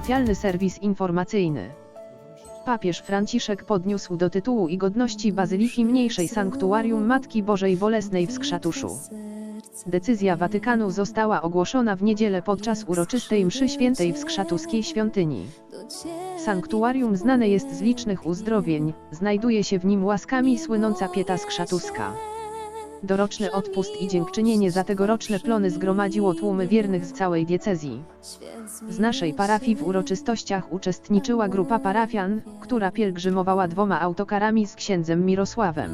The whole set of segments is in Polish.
specjalny serwis informacyjny. Papież Franciszek podniósł do tytułu i godności Bazyliki Mniejszej Sanktuarium Matki Bożej Bolesnej w Skrzatuszu. Decyzja Watykanu została ogłoszona w niedzielę podczas uroczystej mszy świętej w skrzatuskiej świątyni. Sanktuarium znane jest z licznych uzdrowień, znajduje się w nim łaskami słynąca pieta skrzatuska. Doroczny odpust i dziękczynienie za tegoroczne plony zgromadziło tłumy wiernych z całej diecezji. Z naszej parafii w uroczystościach uczestniczyła grupa parafian, która pielgrzymowała dwoma autokarami z księdzem Mirosławem.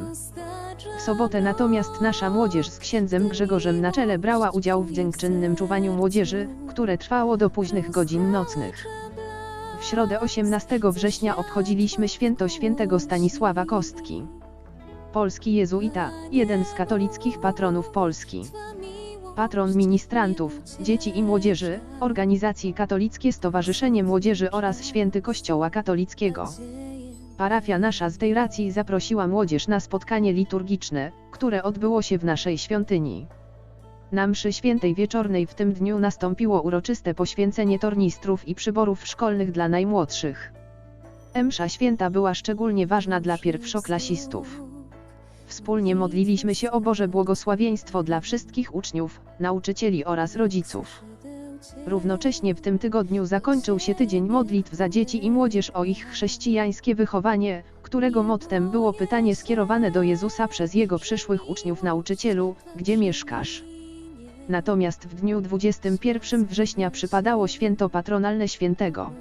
W sobotę natomiast nasza młodzież z księdzem Grzegorzem na czele brała udział w dziękczynnym czuwaniu młodzieży, które trwało do późnych godzin nocnych. W środę 18 września obchodziliśmy święto świętego Stanisława Kostki. Polski jezuita, jeden z katolickich patronów Polski. Patron ministrantów, dzieci i młodzieży, organizacji Katolickie Stowarzyszenie Młodzieży oraz Święty Kościoła Katolickiego. Parafia nasza z tej racji zaprosiła młodzież na spotkanie liturgiczne, które odbyło się w naszej świątyni. Na mszy świętej wieczornej w tym dniu nastąpiło uroczyste poświęcenie tornistrów i przyborów szkolnych dla najmłodszych. Msza święta była szczególnie ważna dla pierwszoklasistów. Wspólnie modliliśmy się o Boże błogosławieństwo dla wszystkich uczniów, nauczycieli oraz rodziców. Równocześnie w tym tygodniu zakończył się tydzień modlitw za dzieci i młodzież o ich chrześcijańskie wychowanie, którego mottem było pytanie skierowane do Jezusa przez jego przyszłych uczniów nauczycielu, gdzie mieszkasz? Natomiast w dniu 21 września przypadało święto patronalne świętego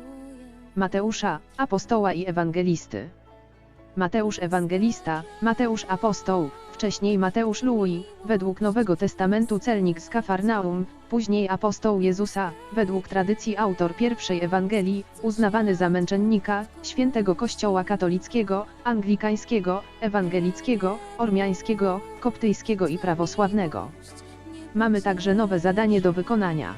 Mateusza, apostoła i ewangelisty. Mateusz Ewangelista, Mateusz Apostoł, wcześniej Mateusz Louis, według Nowego Testamentu celnik z Kafarnaum, później apostoł Jezusa, według tradycji autor pierwszej Ewangelii, uznawany za męczennika, świętego Kościoła katolickiego, anglikańskiego, ewangelickiego, ormiańskiego, koptyjskiego i prawosławnego. Mamy także nowe zadanie do wykonania.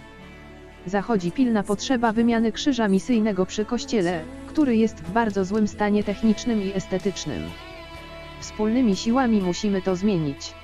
Zachodzi pilna potrzeba wymiany krzyża misyjnego przy kościele, który jest w bardzo złym stanie technicznym i estetycznym. Wspólnymi siłami musimy to zmienić.